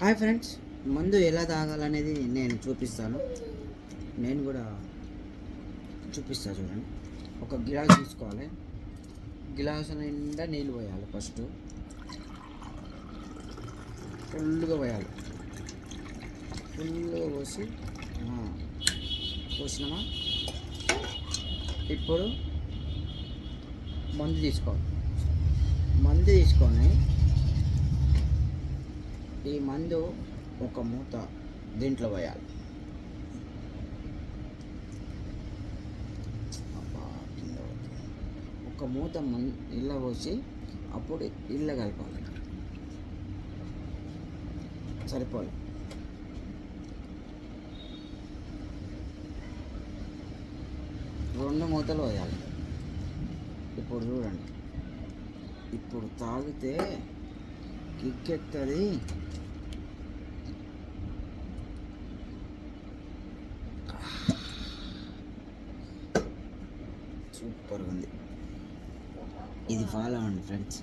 Hi friends మందు ఎలా తాగాలనేది నేను చూపిస్తాను. నేను కూడా చూపిస్తాను చూడండి. ఒక గిలాస్ తీసుకోవాలి. గిలాస్ నిండా నీళ్ళు పోయాలి ఫస్ట్. ఫుల్గా పోయాలి. ఫుల్గా పోసి పోసినామా? ఇప్పుడు మందు తీసుకోవాలి. మందు తీసుకొని ఈ మందు ఒక మూత దీంట్లో పోయాలి అబ్బా, ఒక మూత మన్ ఇళ్ళ పోసి అప్పుడు ఇళ్ళ కలపాలి. సరిపోలే. రెండు మూతలు పోయాలి ఇప్పుడు చూడండి. ఇప్పుడు తాగితే కిక్కెత్తది సూపర్గా ఉంది. ఇది ఫాలో అవ్వండి ఫ్రెండ్స్